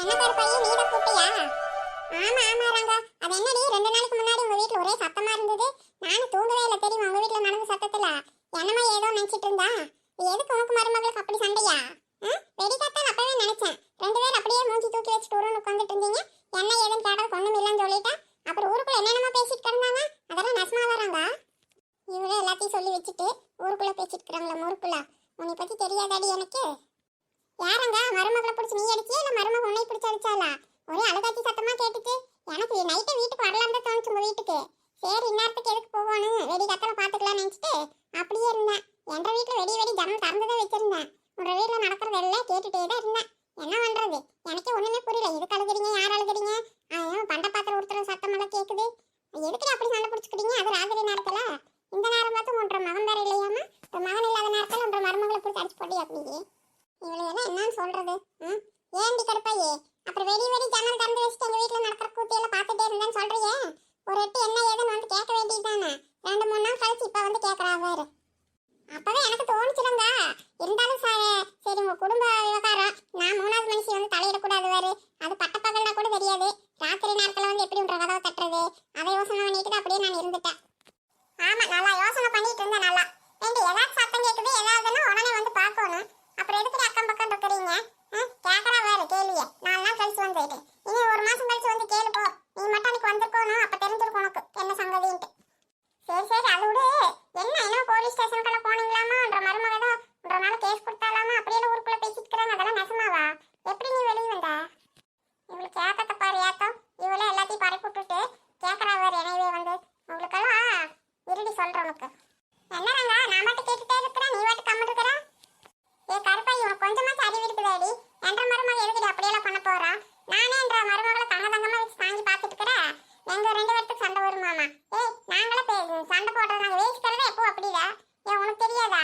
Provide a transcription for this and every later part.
என்ன கருப்பாயி நீ தான் கூப்பிட்டியா? ஆமா ஆமா ரங்கா. அது என்னடி ரெண்டு நாளைக்கு முன்னாடி உங்க வீட்ல ஒரே சத்தமா இருந்தது? நானும் தூங்கவே இல்லை தெரியுமா உங்க வீட்ல நடந்த சத்தத்துல? என்னமா ஏதோ நினைச்சிட்டு இருந்தா. எதுக்கு உனக்கு மருமகளுக்கு அப்படி சண்டையா? வெடிக்காத்தான் அப்பவே நினைச்சேன். ரெண்டு பேரும் அப்படியே மூஞ்சி தூக்கி வச்சுட்டு உருன்னு உட்காந்துட்டு இருந்தீங்க. என்ன ஏதுன்னு கேட்டது ஒண்ணும் இல்லைன்னு சொல்லிட்டேன். அப்புறம் ஊருக்குள்ள என்னென்னமோ பேசிட்டு கிடந்தாங்க. அதெல்லாம் நெசமா வராங்க இவரே எல்லாத்தையும் சொல்லி வச்சுட்டு ஊருக்குள்ள பேசிட்டு இருக்கிறாங்களா ஊருக்குள்ள? உன்னை பத்தி தெரியாதாடி எனக்கு? யாரங்க மருமகளை பிடிச்சி நீ அடிச்சியா? இல்ல மருமக உன்னை பிடிச்சி அடிச்சாளா? ஒரே அழுகாச்சி சத்தமா கேட்டுச்சு எனக்கு நைட்டு வீட்டுக்கு வரலாம் தான் தோணுச்சு உங்க வீட்டுக்கு. சரி இந்நேரத்துக்கு எதுக்கு போகணும்? வெடி கத்தல பாத்துக்கலாம்னு நினைச்சிட்டு அப்படியே இருந்தேன். என்ற வீட்டுல வெடி வெடி ஜனம் திறந்துதான் வச்சிருந்தேன். உங்க வீட்டுல நடக்கிறது எல்லாம் கேட்டுட்டே தான் இருந்தேன். என்ன பண்றது? எனக்கே ஒண்ணுமே புரியல. எதுக்கு அழுகுறீங்க? யார் அழுகுறீங்க? அவன் பண்ட பாத்திரம் ஒருத்தர் சத்தம் எல்லாம் கேக்குது. எதுக்கு அப்படி சண்டை பிடிச்சிக்கிட்டீங்க? அது ராத்திரி நேரத்துல. இந்த நேரம் பார்த்து உன்ற மகன் வேற இல்லையாம மகன் இல்லாத நேரத்துல உன்ற மருமகளை பிடிச்சி அடிச்சு போட்டியா அப்படியே இவளையெல்லாம் என்னன்னு சொல்றது? ம்? ஏண்டி கடுப்பாயே அப்புறம் வெடி வெடி ஜன்னல் திறந்து வச்சுட்டு எங்க வீட்டுல நடக்கிற கூத்தியெல்லாம் பார்த்துட்டே இருந்தேன்னு சொல்றியே? ஒரு எட்டு என்ன ஏதுன்னு வந்து கேட்க வேண்டியதுதானே? ரெண்டு மூணு நாள் கழிச்சு இப்ப வந்து கேட்கறா அப்பவே எனக்கு தோணுச்சுலங்க. இருந்தாலும் சார் சரி உங்க குடும்ப விவகாரம். நான் மூணாவது மனுஷன் வந்து தலையிடக்கூடாது வேறு அது பட்டப்பகல்னா கூட தெரியாது. ராத்திரி நேரத்துல வந்து எப்படி உன்ற கதவை தட்டுறது? அதை யோசனை பண்ணிட்டு தான் அப்படியே நான் இருந்துட்டேன். ஆமா நல்லா யோசனை பண்ணிட்டு இருந்தேன் நல்லா ஏண்டி ஏதாவது சத்தம் கேக்குது ஏதாவதுன்னா உடனே வந்து பார்க்கணும் அப்புறம் எதுக்கு அக்கம் பக்கம் இருக்கிறீங்க கேக்குறா வேற கேள்விய நாலு நாள் கழிச்சு வந்துட்டு இனி ஒரு மாசம் கழிச்சு வந்து கேளு போ நீ மட்டும் அன்னைக்கு வந்திருக்கணும் அப்ப தெரிஞ்சிருக்கும் உனக்கு என்ன சங்கதின்ட்டு சரி சரி அது விடு என்ன என்ன போலீஸ் ஸ்டேஷனுக்குள்ள போனீங்களாமான்ற மருமக ஏதோ ஒரு நாள் கேஸ் கொடுத்தாலாமா அப்படியே ஊருக்குள்ள பேசிட்டு இருக்கிறாங்க அதெல்லாம் நெசமாவா எப்படி நீ வெளியே வந்த இவளுக்கு கேட்கத்த பாரு ஏத்தம் இவளே எல்லாத்தையும் பரப்பி விட்டுட்டு கேட்கறா வேற எனவே வந்து உங்களுக்கெல்லாம் இருடி சொல்றேன் உனக்கு. என்னறாங்க நான் மட்டும் கேட்டுட்டே இருக்கிறேன் நீ மட்டும் கம்மிட்டு இருக்கிற? ஏ கருப்பா இவன் கொஞ்சமாச்சும் அறிவு இருக்குதாடி என்ற மருமக எதுக்குடி அப்படியெல்லாம் பண்ண போறா? நானே என்ற மருமகளை தங்கதங்கமா வச்சு தாங்கி பார்த்துட்டு இருக்கிறேன் எங்க ரெண்டு பேர்த்துக்கு சண்டை வருமாமா ஏய் நாங்களே சண்டை போடுறது நாங்க வேசிக்கிறதே எப்போ அப்படிடா? ஏ உனக்கு தெரியாதா?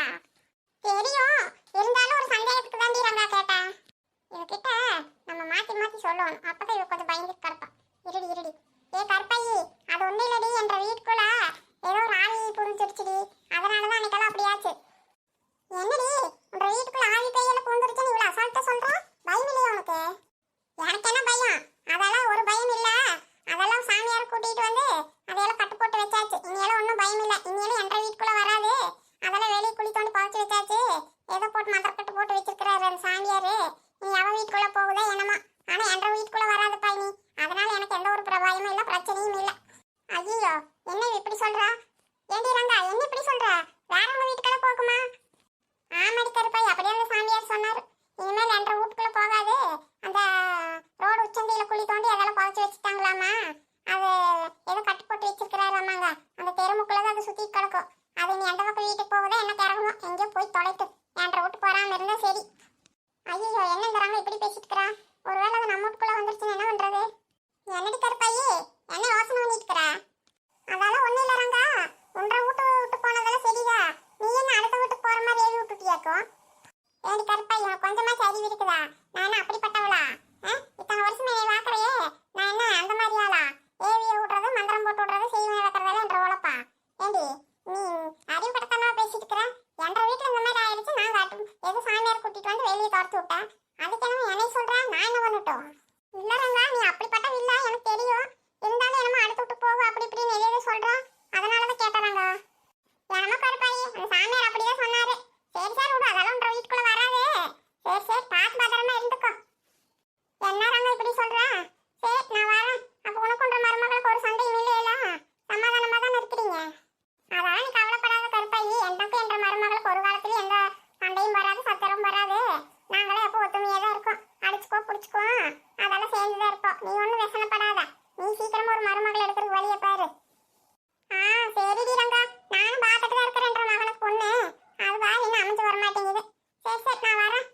தெரியும். இருந்தாலும் ஒரு சந்தேகத்துக்கு தாண்டி ரங்கா கேட்டேன். இவகிட்ட நம்ம மாத்தி மாத்தி சொல்லணும். அப்பதான் இவ கொஞ்சம் பயந்து கிடப்பா. இருடி இருடி ஏ கருப்பாயி அது ஒண்ணு இல்லடி என்ற வீட்டுக்குள்ள ஏதோ ஒரு ஆவி புரிஞ்சிருச்சுடி அதனாலதான் அன்னைக்கெல்லாம் அப்படியாச்சு என்னடி உன்ற வீட்டுக்குள்ள ஆவி பேயில பூந்துருச்சுன்னு இவ்வளவு அசால்ட்டா சொல்ற பயம் இல்லையா உனக்கு எனக்கு என்ன பயம் அதெல்லாம் ஒரு பயம் இல்ல அதெல்லாம் சாமியார் கூட்டிட்டு வந்து அதையெல்லாம் கட்டு போட்டு வச்சாச்சு இனியெல்லாம் ஒன்றும் பயம் இல்ல இனியெல்லாம் என்ற வீட்டுக்குள்ள வராது அதெல்லாம் வெளியே குழி தோண்டி பழச்சு வச்சாச்சு ஏதோ போட்டு மந்திர கட்டு போட்டு வச்சிருக்கிறாரு அந்த சாமியாரு நீ அவ வீட்டுக்குள்ள போகுதா என்னமா ஆனா என்ற வீட்டுக்குள்ள வராதுப்பா நீ அதனால எனக்கு எந்த ஒரு பிரபாயமும் இல்ல பிரச்சனையும் இல்ல ஐயோ என்ன இவ இப்படி சொல்றா ஏண்டி ரங்கா என்ன இப்படி சொல்ற வேற உங்க வீட்டுக்கெல்லாம் போகுமா ஆமாடி கருப்பாய் அப்படியே அந்த சாமியார் சொன்னாரு இனிமேல் என்ற வீட்டுக்குள்ள போகாது அந்த ரோடு உச்சந்தியில குழி தோண்டி அதெல்லாம் புதைச்சு வச்சுட்டாங்களாமா அது ஏதோ கட்டு போட்டு வச்சிருக்கிறாராமாங்க அந்த தெருமுக்குள்ள தான் அது சுத்தி கிடக்கும் அது நீ எந்த பக்கம் வீட்டுக்கு போகுதோ என்ன திறகுமோ எங்கேயோ போய் தொலைட்டு என்ற வீட்டு போறாம இருந்தா சரி ஐயோ என்ன இந்த ரங்க இப்படி பேசிட்டு இருக்கிறா ஒருவேளை அது நம்ம வீட்டுக்குள்ள வந்துருச்சுன்னு என்ன பண்றது என்னடி கருப்பாயி என்ன யோசனை பண்ணிட்டு இருக்கிறா அதெல்லாம் ஒண்ணு இல்ல ரங்கா ஒன்றரை வீட்டு விட்டு போனதெல்லாம் சரிதா நீ என்ன அடுத்த வீட்டுக்கு போற மாதிரி ஏவி விட்டுட்டியாக்கும் ஏடி கருப்பா இவன் கொஞ்சமாச்சும் அறிவு இருக்குதா நான் என்ன அப்படிப்பட்டவளா ஆ? இத்தனை வருஷம் என்னை வாக்குறையே நான் என்ன அந்த மாதிரி ஆளா ஏவிய விடுறது மந்திரம் போட்டு விடுறது செய்வன வைக்கிறதால என்ற உழப்பா ஏண்டி நீ அறிவு படத்தனமா பேசிட்டு இருக்கிற என்ற வீட்டுல இந்த மாதிரி ஆயிடுச்சு நான் காட்டும் எது கூட்டிட்டு வந்து வெளியே துரத்து விட்டேன். அதுக்கு என்ன என்னை சொல்றா? நான் என்ன பண்ணட்டும்? இல்லறங்க நீ அப்படிப்பட்ட இல்ல எனக்கு தெரியும். இருந்தாலும் என்னமோ அடுத்து விட்டு போக அப்படி இப்படின்னு எது சொல்றோம் அதனாலதான் கேட்டாங்க என்னமோ கருப்பாயி அந்த சாமியார் அப்படிதான் சொன்னாரு. சரி சார் விடு அதெல்லாம் உன்ற வீட்டுக்குள்ள வராது. சரி சரி பார்த்து பத்திரமா இருந்துக்கோ. என்ன ரங்க இப்படி சொல்ற? சரி நான் வரேன். அப்ப உனக்கு உன்ற மருமகளுக்கு ஒரு சண்டையும் இல்லையில? சமாதானமா தானே இருக்கிறீங்க? அதெல்லாம் நீ கவலைப்படாத கருப்பாயி எனக்கும் என்ற மருமகள் ஒரு காலத்துல எந்த சண்டையும் வராது சத்திரம் வராது நாங்களே எப்போ ஒத்துமையா தான் இருக்கோம் அடிச்சுக்கோ பிடிச்சுக்கோ அதெல்லாம் சேர்ந்துதான் இருப்போம் நீ ஒன்றும் व्यசனப்படாத நீ சீக்கிரமா ஒரு மருமகள் எடுக்கிறதுக்கு வழியை பாரு ஆ சரிடி ரங்கா நானும் பார்த்துட்டு தான் இருக்கிறேன்ற மகனுக்கு பொண்ணு அது பாரு இன்னும் அமைஞ்சு வர மாட்டேங்குது சரி சரி நான் வரேன்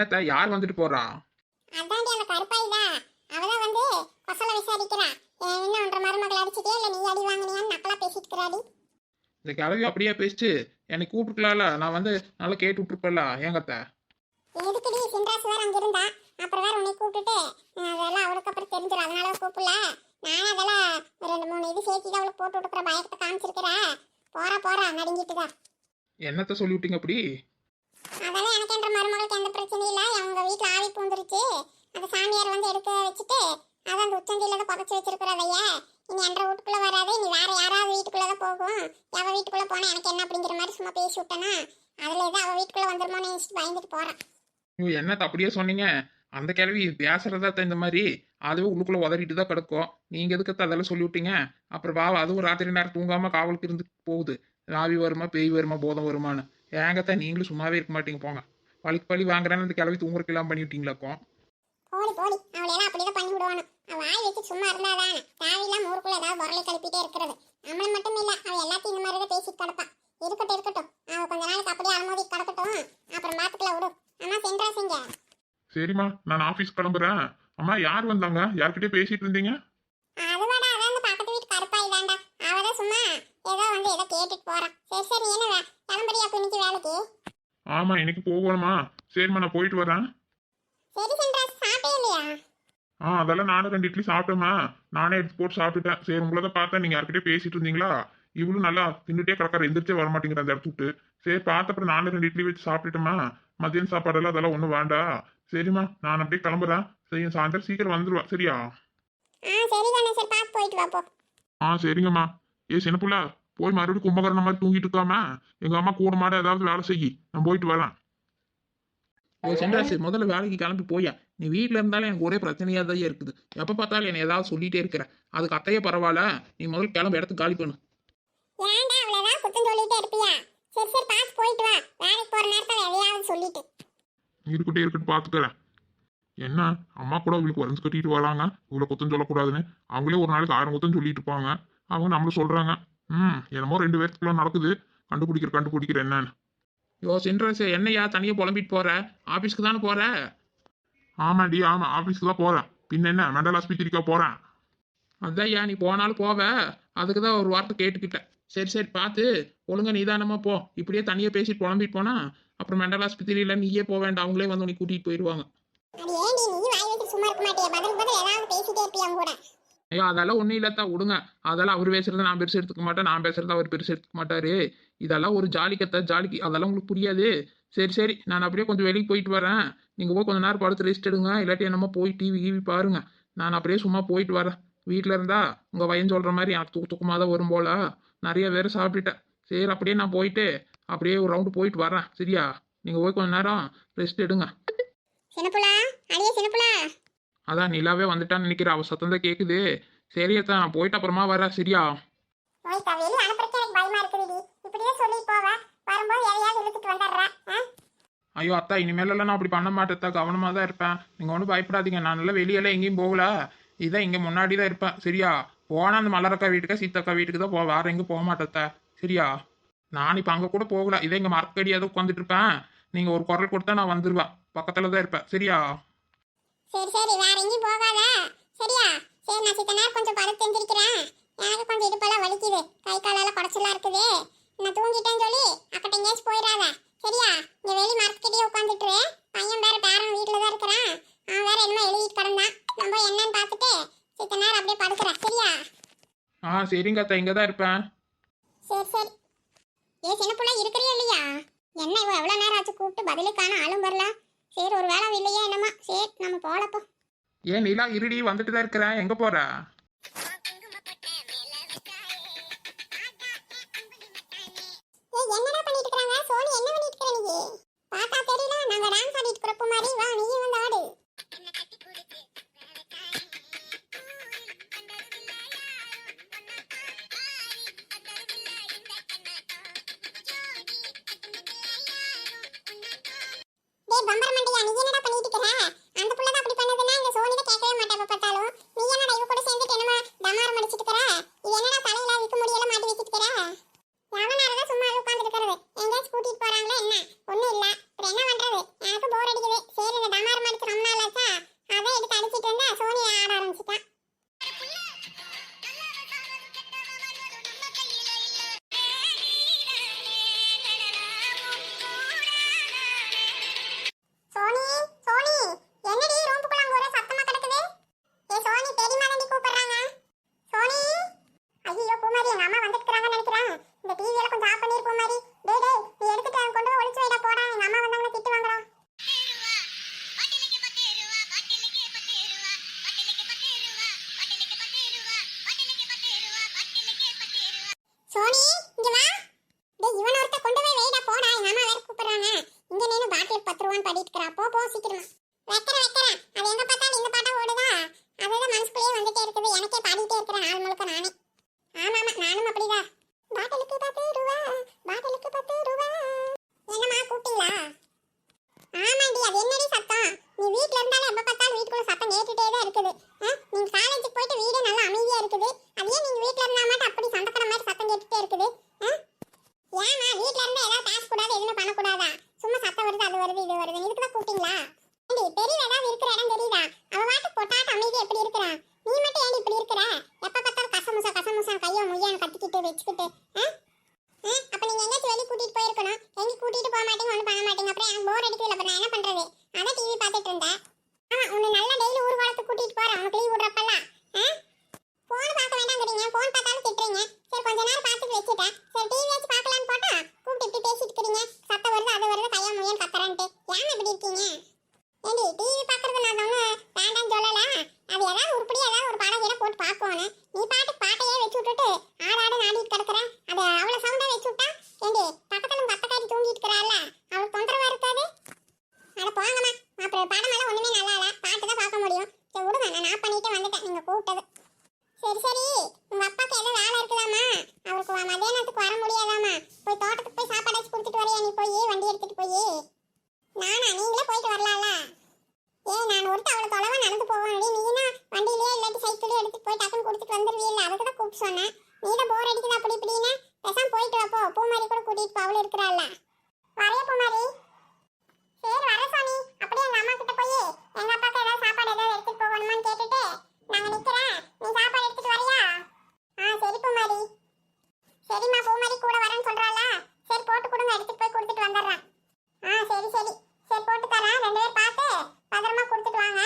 என்னத்த? யார் வந்துட்டு போறா? அதாண்டி அந்த கருப்பாய் தான் அவதான் வந்து கொசல விசாரிக்கிறா. என்ன ஒன்ற மருமகள் அடிச்சிட்டே இல்ல நீ அடி வாங்கினியான்னு நக்கலா பேசிட்டு இருக்கிறாடி இந்த கிளவி அப்படியே பேசிட்டு என்னை கூப்பிட்டுக்கலாம்ல. நான் வந்து நல்லா கேட்டு விட்டுருப்பேன்ல ஏங்கத்த? எதுக்குடி? சின்ராசு வேற அங்க இருந்தா அப்புறம் வேற உன்னை கூப்பிட்டுட்டு அதெல்லாம் அவளுக்கு அப்புறம் தெரிஞ்சிடும் அதனால கூப்பிடல. நானே அதெல்லாம் ரெண்டு மூணு இது சேர்த்து தான் அவளுக்கு போட்டு விட்டுக்கிற பயத்தை காமிச்சிருக்கிறேன். போறா போறா நடுங்கிட்டு தான் என்னத்த சொல்லி விட்டீங்க அப்படி? அதெல்லாம் எனக்கு என்ற மருமகளுக்கு எந்த பிரச்சனையும் இல்லை. அவங்க வீட்டில் ஆவி பூந்துருச்சு. அந்த சாமியார் வந்து எடுக்க வச்சுட்டு அதை அந்த உச்சந்தியில தான் புதைச்சி வச்சிருக்கிறதைய இனி என்ற வீட்டுக்குள்ள வராது. இனி வேற யாராவது வீட்டுக்குள்ள தான் போகும். எவ வீட்டுக்குள்ள போனா எனக்கு என்ன அப்படிங்கிற மாதிரி சும்மா பேசி விட்டேனா அதுல ஏதோ அவ வீட்டுக்குள்ள வந்துருமோ நினைச்சிட்டு பயந்துட்டு போறேன் நீ என்னத்த அப்படியே சொன்னீங்க? அந்த கிழவி பேசுறதா இந்த மாதிரி? அதுவே உள்ளுக்குள்ள உதறிட்டு தான் கிடக்கும். நீங்க எதுக்கு அதெல்லாம் சொல்லிவிட்டீங்க அப்புறம் வா அதுவும் ராத்திரி நேரம் தூங்காமல் காவலுக்கு இருந்து போகுது. ராவி வருமா பேய் வருமா போதம் வருமானு ஏங்கத்தான் நீங்களும் சும்மாவே இருக்க மாட்டீங்க போங்க. பழிக்கு பழி வாங்குறேன்னு அந்த கிழவி தூங்குறதுக்கு எல்லாம் பண்ணி விட்டீங்களாக்கும் போடி போடி. அவளை எல்லாம் அப்படிதான் பண்ணி விடுவானு. அவ வாய் வச்சு சும்மா இருந்தாதானே தேவையில்லாம ஊருக்குள்ள ஏதாவது பொருளை கிளப்பிட்டே இருக்கிறது. நம்மள மட்டும் இல்ல அவ எல்லாத்தையும் இந்த மாதிரி தான் பேசிட்டு கிடப்பான் இருக்கட்டும் இருக்கட்டும். அவ கொஞ்ச நாளைக்கு அப்படியே அனுமதி கிடக்கட்டும். அப்புறம் பாத்துக்கலாம் விடு. அம்மா சென்றாசிங்க சரிம்மா நான் ஆபீஸ் கிளம்புறேன். அம்மா யார் வந்தாங்க? யார்கிட்டயே பேசிட்டு இருந்தீங்க அதுவாடா அதான் அந்த பக்கத்து வீட்டு கருப்பாய் தாண்டா அவதான் சும்மா ஏதோ வந்து ஏதோ கேட்டுட்டு போறான் சரி சரி என்ன வே- கிளம்புறியா அப்ப இன்னைக்கு வேலைக்கு? ஆமா இன்னைக்கு போகணுமா? சரிம்மா நான் போயிட்டு வரேன். சரி சென்றாஸ் சாப்பிட்டே இல்லையா? ஆ அதெல்லாம் நானும் ரெண்டு இட்லி சாப்பிட்டேம்மா. நானே எடுத்து போட்டு சாப்பிட்டுட்டேன். சரி உங்களை தான் பார்த்தேன். நீங்க யார்கிட்டயே பேசிட்டு இருந்தீங்களா? இவளும் நல்லா தின்னுட்டே கிடக்கார எந்திரிச்சே வர மாட்டேங்கிற அந்த இடத்து விட்டு சரி பார்த்த அப்புறம் நானும் ரெண்டு இட்லி வச்சு சாப்பிட்டுட்டேம்மா. மதியம் சாப்பாடெல்லாம் அதெல்லாம் ஒன்றும் வேண்டாம் சரிம்மா நான் அப்படியே கிளம்புறேன். சரி சாயந்தரம் சீக்கிரம் வந்துடுவா சரியா? ஆ சரி தானே சரி பார்த்து போயிட்டு வா போ. ஆ சரிங்கம்மா. ஏ சின்னப்புள்ள போய் மறுபடியும் கும்பகரண மாதிரி தூங்கிட்டு இருக்காம எங்க அம்மா கூட மாட ஏதாவது வேலை செய்யி நான் போயிட்டு வரேன். ஓ சென்றாசு முதல்ல வேலைக்கு கிளம்பி போயா. நீ வீட்டில் இருந்தாலும் எனக்கு ஒரே பிரச்சனையாக தான் இருக்குது. எப்போ பார்த்தாலும் என்னை ஏதாவது சொல்லிட்டே இருக்கிற. அதுக்கு அத்தையே பரவாயில்ல. நீ முதல்ல கிளம்பி இடத்துக்கு காலி பண்ணு. ஏன்டா அவ்வளவுதான் குத்தம் சொல்லிட்டே இருப்பியா? சரி சரி பார்த்து போயிட்டு வா. வேலைக்கு போற நேரத்துல எதையாவது சொல்லிட்டு. இருக்கட்டும் இருக்கட்டும் பார்த்துக்கிறேன் என்ன? அம்மா கூட இவளுக்கு வரைஞ்சு கட்டிட்டு வராங்க. இவ்வளோ குத்தம் சொல்லக்கூடாதுன்னு. அவங்களே ஒரு நாளைக்கு ஆயிரம் குத்தம் சொல்லிட்டு இருப்பாங்க. அவங்க நம்மள சொல்றாங்க. ம். என்னமோ ரெண்டு பேர்த்துக்குள்ள நடக்குது. கண்டுபிடிக்கிற கண்டுபிடிக்கிற என்னன்னு. யோ சென்றாசு என்னையா தனியாக புலம்பிட்டு போற? ஆஃபீஸ்க்கு தானே போற? ஆமாடி ஆமா ஆஃபீஸ்க்கு தான் போறேன். பின்ன என்ன மெண்டல் ஆஸ்பத்திரிக்கா போறேன்? அதான் நீ போனாலும் போவ. அதுக்கு தான் ஒரு வார்த்தை கேட்டுக்கிட்டேன். சரி சரி பார்த்து ஒழுங்கா நிதானமா போ. இப்படியே தனியாக பேசிட்டு புலம்பிட்டு போனா அப்புறம் மெண்டல் ஆஸ்பத்திரியில நீயே போக வேண்டாம். அவங்களே வந்து உன்னை கூட்டிட்டு போயிடுவாங்க ஐயோ அதெல்லாம் ஒன்றும் இல்லத்தா விடுங்க. அதெல்லாம் அவர் பேசுறத நான் பெருசு எடுத்துக்க மாட்டேன். நான் பேசுறத அவர் பெருசு எடுத்துக்க மாட்டாரு. இதெல்லாம் ஒரு ஜாலிக்கத்த ஜாலிக்கு அதெல்லாம் உங்களுக்கு புரியாது. சரி சரி நான் அப்படியே கொஞ்சம் வெளியே போயிட்டு வரேன். நீங்கள் போய் கொஞ்ச நேரம் படுத்து ரெஸ்ட் எடுங்க. இல்லாட்டி என்னமோ போய் டிவி கிவி பாருங்க. நான் அப்படியே சும்மா போயிட்டு வரேன். வீட்டில் இருந்தா உங்கள் வயன் சொல்கிற மாதிரி எனக்கு தூக்க தூக்கமாக தான் வரும் போல. நிறைய பேர் சாப்பிட்டுட்டேன். சரி அப்படியே நான் போயிட்டு அப்படியே ஒரு ரவுண்டு போயிட்டு வரேன். சரியா? நீங்கள் போய் கொஞ்ச நேரம் ரெஸ்ட் எடுங்க. சின்னப்புலா? அடியே சின்னப்புலா? அதான் நிலாவே வந்துட்டான்னு நினைக்கிறேன் அவ சத்தம் தான் கேட்குது சரி அத்தா நான் போயிட்டு அப்புறமா வரேன். சரியா? ஓய்க்கா வெளியே அனுப்புறதுக்கு எனக்கு பயமா இருக்குதுடி. இப்படியே சொல்லிட்டு போவ. வரும்போது எதையாவது இழுத்துட்டு வந்துடுற. ஆ? ஐயோ அத்தா இனிமேலெல்லாம் நான் அப்படி பண்ண மாட்டேத்தா கவனமாக தான் இருப்பேன். நீங்கள் ஒன்றும் பயப்படாதீங்க. நான் நல்லா வெளியெல்லாம் எங்கேயும் போகல. இதான் இங்கே முன்னாடி தான் இருப்பேன். சரியா? போனால் அந்த மலரக்கா வீட்டுக்கு சீத்தக்கா வீட்டுக்கு தான் போ வேற எங்கேயும் போக மாட்டேத்தா சரியா? நான் இப்போ அங்கே கூட போகல. இதே இங்கே மரக்கடியாவது உட்காந்துட்டு இருப்பேன். நீங்கள் ஒரு குரல் கொடுத்தா நான் வந்துடுவேன் பக்கத்தில் தான் இருப்பேன். சரியா? சரி சரி வேற எங்கேயும் போகாத. சரியா? சரி நான் சித்த நேரம் கொஞ்சம் படுத்து எந்திரிக்கிறேன். எனக்கு கொஞ்சம் இடுப்பெல்லாம் வலிக்குது. கை காலெல்லாம் குடைச்சலா இருக்குது. நான் தூங்கிட்டேன்னு சொல்லி அக்கட்ட எங்கேயாச்சும் போயிடாத. சரியா? இங்க வெளி மரத்துக்கிட்டே உட்காந்துட்டு பையன் வேற பேரன் வீட்டில் தான் இருக்கிறான். அவன் வேற என்னமோ எழுதிட்டு கிடந்தான். நம்ம என்னன்னு பார்த்துட்டு சித்த நேரம் அப்படியே படுக்கிறேன். சரியா? ஆ சரிங்க அத்தா. இங்கே தான் இருப்பேன். சரி சரி. ஏ சின்ன பிள்ளை இருக்கிறியா இல்லையா? என்ன இவ எவ்வளோ நேரம் ஆச்சு கூப்பிட்டு பதிலுக்கான ஆளும் வரல? சரி ஒரு வேலை இல்லையே என்னம்மா? சரி நம்ம போலப்போ ஏன் நிலா இருடி வந்துட்டு தான் இருக்கிறேன் எங்கே போகிறா போவோம் போவோம் சீக்கிரமா. வைக்கிறேன் வைக்கிறேன் அது எங்க பார்த்தாலும் இந்த பாட்டா ஓடுதா? அதுதான் மனசுக்குள்ளேயே வந்துட்டே இருக்குது. எனக்கே பாடிட்டே இருக்கிறேன் நாள் முழுக்க நானே. ஆமா ஆமா. நானும் அப்படிதான். பாட்டிலுக்கு பத்து ரூபா பாட்டிலுக்கு பத்து ரூபா என்னம்மா கூப்பிட்டீங்களா? ஆமாண்டி அது என்னடி சத்தம்? நீ வீட்ல இருந்தாலே எப்ப பார்த்தாலும் வீட்டுக்குள்ள சத்தம் கேட்டுட்டே தான் இருக்குது. நீங்க காலேஜுக்கு போயிட்டு வீடே நல்லா அமைதியா இருக்குது. அதே நீங்க வீட்ல இருந்தா மட்டும் அப்படி சண்டை மாதிரி சத்தம் கேட்டுட்டே இருக்குது. ஏமா வீட்ல இருந்தா ஏதாவது பேசக்கூடாது எதுவுமே பண்ணக்கூடாதா? சும்மா சத்தம் வருது அது வருது இது வருது இதுக்கு தான் கூப்பிட்டீங்களா? ஏண்டி பெரிய ஏதாவது இருக்கிற இடம் தெரியுதா? அவ வாட்டு பொட்டாட்ட அமைதி எப்படி இருக்கிறா? நீ மட்டும் ஏன் இப்படி இருக்கிற? எப்ப பார்த்தாலும் கசமுசா கசமுசா கையோ முய்யான்னு கத்திக்கிட்டு வச்சுக்கிட்டு ஆ? ஆ? அப்ப நீங்க எங்கேயாச்சும் வெளிய கூட்டிட்டு போயிருக்கணும். எங்க கூட்டிட்டு போக மாட்டீங்க ஒன்றும் பண்ண மாட்டீங்க. அப்புறம் எனக்கு போர் அடிக்கல அப்புறம் நான் என்ன பண்றது? அதான் டிவி பார்த்துட்டு இருந்தேன் ஆமா உன்னை நல்லா டெய்லி ஊர்வலத்துக்கு கூட்டிட்டு போறேன் உனக்கு லீவ் விடுறப்பெல்லாம் போன் பார்க்க வேண்டாங்கிறீங்க போன் பார்த்தாலும் திட்டுறீங்க சரி கொஞ்ச நேரம் பார்த்துட்டு வச்சுட்டேன் சரி டிவி வச்சு பார்க்கலான்னு போட்டா கூப்பிட்டு இப்படி பேசிட்டு இருக்கிறீங்க சத்தம் வருது அது வருது கையா முயன் கத்துறேன்ட்டு ஏன் இப்படி இருக்கீங்க ஏண்டி டிவி பார்க்கறது நான் ஒன்றும் வேண்டாம்னு சொல்லல அது ஏதாவது உருப்படி ஏதாவது ஒரு படம் கீழ போட்டு பார்க்கணும் நீ பாட்டுக்கு பாட்டையே வச்சு விட்டுட்டு ஆடு ஆடு நாடிட்டு கிடக்குற அது அவ்வளோ சவுண்டா வச்சு விட்டா ஏண்டி பக்கத்துல உங்க அத்தக்காரி தூங்கிட்டு இருக்கிறாள்ல அவளுக்கு தொந்தரவா இருக்காது அட போங்கம்மா அப்புறம் படம் எல்லாம் ஒண்ணுமே நல்லா இல்ல பாட்டு தான் பார்க்க முடியும் சரி விடுங்க நான் நான் பண்ணிட்டு வந்துட்டேன் நீங்க கூப்பிட்டது சரி சரி. உங்க அப்பாக்கு ஏதோ வேலை இருக்குதாம்மா? அவருக்கு மதியானத்துக்கு வர முடியாதாம்மா? போய் தோட்டத்துக்கு போய் சாப்பாடு வச்சு கொடுத்துட்டு வரையா நீ போய் வண்டி எடுத்துட்டு போய் நானா நீங்களே போயிட்டு வரலாம்ல ஏய் நான் ஒருத்த அவ்வளவு தொலைவா நடந்து போவான்டி நீனா வண்டியிலேயே இல்லாட்டி சைக்கிளே எடுத்துட்டு போய் டக்குன்னு கொடுத்துட்டு வந்துருவீல்ல அதுக்கு தான் கூப்பிட்டு சொன்னேன் நீ தான் போர் அடிக்குது அப்படி இப்படின்னு பேசாம போயிட்டு வா போ பூமாரி கூட கூட்டிட்டு போ அவளு இருக்கிறாள்ல வரைய பூமாரி சரி வர சாமி அப்படியே எங்க அம்மா கிட்ட போய் எங்க அப்பாக்கு ஏதாவது சாப்பாடு ஏதாவது எடுத்துட்டு போகணுமான்னு கேட்டுட்டு நாங்க நிக்கிறேன் நீ சாப்பாடு எடுத்துட்டு வரியா ஆ சரி பூமாரி சரிம்மா பூமாரி கூட வரேன்னு சொல்றாள சரி போட்டு கொடுங்க எடுத்துட்டு போய் கொடுத்துட்டு வந்துடுறேன் ஆ சரி சரி சரி போட்டு தரேன் ரெண்டு பேர் பார்த்து பத்திரமா கொடுத்துட்டு வாங்க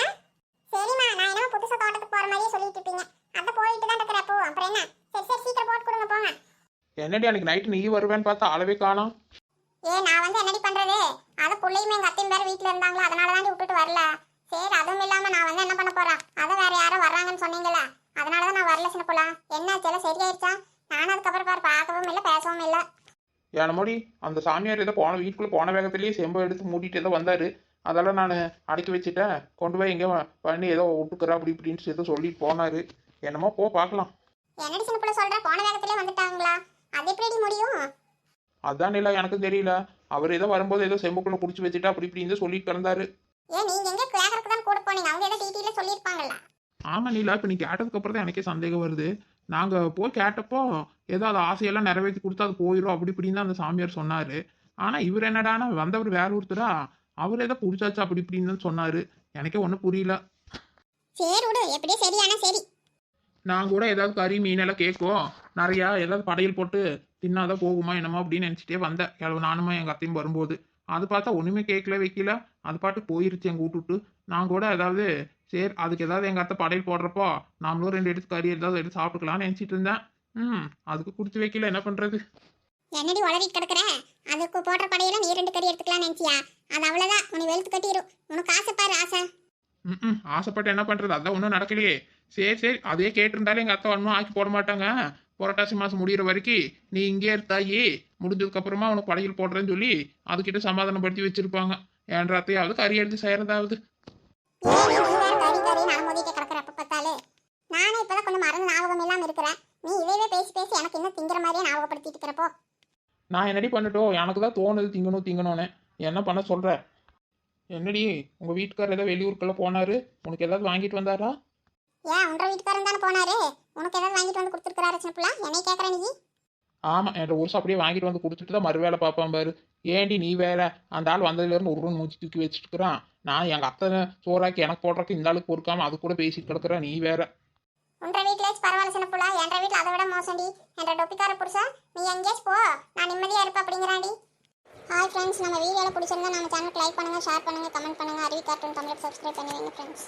சரிம்மா நான் என்னமோ புதுசா தோட்டத்துக்கு போற மாதிரியே சொல்லிட்டு இருப்பீங்க அதான் போயிட்டு தான் இருக்கிற அப்போ அப்புறம் என்ன சரி சரி சீக்கிரம் போட்டு கொடுங்க போங்க என்னடி அன்னைக்கு நைட்டு நீ வருவேன்னு பார்த்தா அளவே காணோம் ஏ நான் வந்து என்னடி பண்றது? அது புள்ளையுமே எங்க அத்தையும் வேற வீட்ல இருந்தாங்களோ? அதனால தான் விட்டுட்டு வரல. சரி அதுவும் இல்லாம நான் வந்து என்ன பண்ண போறேன்? அதான் வேற யாரோ வர்றாங்கன்னு சொன்னீங்களா அதனால தான் நான் வரல சின்ன புள்ளா. என்ன சில சரியாயிருச்சா? நானும் அதுக்கப்புறம் பாரு பார்க்கவும் இல்லை பேசவும் இல்லை. ஏனமோடி அந்த சாமியார் ஏதோ போன வீட்டுக்குள்ள போன வேகத்திலேயே செம்பை எடுத்து மூடிட்டு ஏதோ வந்தாரு. அதெல்லாம் நான் அடக்கி வச்சுட்டேன். கொண்டு போய் எங்கே பண்ணி ஏதோ விட்டுக்கிறா அப்படி இப்படின்னு ஏதோ சொல்லிட்டு போனாரு. என்னமோ போ பார்க்கலாம். என்னடி சின்ன புள்ள சொல்ற? போன வேகத்திலே வந்துட்டாங்களா? அது எப்படி முடியும்? அதான் இல்லை எனக்கு தெரியல. அவர் ஏதோ வரும்போது ஏதோ செம்புக்குள்ள குடிச்சு வச்சுட்டு அப்படி இப்படின்னு சொல்லிட்டு கிடந்தாரு. ஏன் நீங்க எங்க கேக்கறதுக்கு தான் கூட போனீங்க? அவங்க ஏதோ டிடில சொல்லியிருப்பாங்கல்ல. ஆமா நீலா இப்போ நீ கேட்டதுக்கு அப்புறம் தான் எனக்கே சந்தேகம் வருது. நாங்க போய் கேட்டப்போ ஏதோ அது ஆசையெல்லாம் நிறைவேற்றி கொடுத்தா அது போயிடும் அப்படி இப்படின்னு அந்த சாமியார் சொன்னாரு. ஆனா இவர் என்னடானா வந்தவர் வேற ஒருத்தரா? அவர் ஏதோ பிடிச்சாச்சு அப்படி இப்படின்னு சொன்னாரு. எனக்கே ஒன்றும் புரியல. சரி விடு எப்படியோ சரியானா சரி. நான் கூட ஏதாவது கறி மீனெல்லாம் கேட்கும் நிறையா ஏதாவது படையல் போட்டு தின்னாதான் போகுமா என்னமோ அப்படின்னு நினச்சிட்டே வந்தேன். கிளவு நானுமா எங்கள் அத்தையும் வரும்போது. அது பார்த்தா ஒன்றுமே கேட்கல வைக்கல. அது பாட்டு போயிருச்சு எங்கள் விட்டு நான் கூட ஏதாவது சரி அதுக்கு ஏதாவது எங்கள் அத்தை படையல் போடுறப்போ நாமளும் ரெண்டு எடுத்து கறி ஏதாவது எடுத்து சாப்பிட்டுக்கலாம்னு நினச்சிட்டு இருந்தேன். ம் அதுக்கு கொடுத்து வைக்கல. என்ன பண்ணுறது என்னடி உளறிட்டு கிடக்குற? அதுக்கு போடுற படையில நீ ரெண்டு கறி எடுத்துக்கலாம் நினச்சியா? அது அவ்வளோதான் உனக்கு வெளுத்து கட்டிடும் உனக்கு ஆசை பாரு ஆசை. ம் ஆசைப்பட்டு என்ன பண்ணுறது அதான் ஒன்றும் நடக்கலையே. சரி சரி. அதே கேட்டிருந்தாலும் எங்கள் அத்தை ஒன்றும் ஆக்கி போட மாட்டாங்க. புரட்டாசி மாதம் முடியிற வரைக்கும் நீ இங்கே இருந்தாயி முடிஞ்சதுக்கு அப்புறமா உனக்கு படையல் போடுறேன்னு சொல்லி அதுக்கிட்ட சமாதானப்படுத்தி வச்சிருப்பாங்க. என்ற அத்தையாவது கறி எடுத்து செய்யறதாவது. நானே இப்பதான் கொஞ்சம் மறந்து ஞாபகம் இல்லாம இருக்கிறேன். நீ இதையவே பேசி பேசி எனக்கு இன்னும் திங்கிற மாதிரியே ஞாபகப்படுத்திட்டு இருக்கிறப்போ நான் என்னடி பண்ணட்டும்? எனக்கு தான் தோணுது திங்கணும் திங்கணும்னு. என்ன பண்ண சொல்ற? என்னடி உங்க வீட்டுக்காரர் ஏதாவது வெளியூருக்கெல்லாம் போனாரு? உனக்கு ஏதாவது வாங்கிட்டு வந்தாரா? ஏன் உன்ற வீட்டுக்காரன் தானே போனாரு? உனக்கு ஏதாவது வாங்கிட்டு வந்து கொடுத்துருக்காரு சின்ன பிள்ளை? என்னை கேட்கற நீ? ஆமா என்கிட்ட ஒரு அப்படியே வாங்கிட்டு வந்து கொடுத்துட்டு தான் மறு வேலை பார்ப்பான் பாரு. ஏண்டி நீ வேற? அந்த ஆள் வந்ததுல இருந்து ஒரு ரூம் மூச்சு தூக்கி வச்சுட்டு இருக்கிறான் நான் எங்க அத்தை சோறாக்கி எனக்கு போடுறக்கு இந்த ஆளுக்கு பொறுக்காம அது கூட பேசிட்டு கிடக்குற நீ வேற. உன்ற வீட்ல பரவாயில்ல சின்ன புள்ள. என்ற வீட்ல அதை விட மோசம்டி. என்ற டொப்பிக்கார புருஷன் நீ எங்கேயாச்சும் போ. நான் நிம்மதியா இருப்ப அப்படிங்கிறாண்டி. ஹாய் ஃப்ரெண்ட்ஸ் நம்ம வீடியோவில் பிடிச்சிருந்தா நம்ம சேனலுக்கு லைக் பண்ணுங்கள் ஷேர் பண்ணுங்கள் கமெண்ட் பண்ணுங்க. அறிவி கார்ட்டூன் தமிழ் சப்ஸ்கிரைப் பண்ணுவீங்க ஃப்ரெண்ட்ஸ்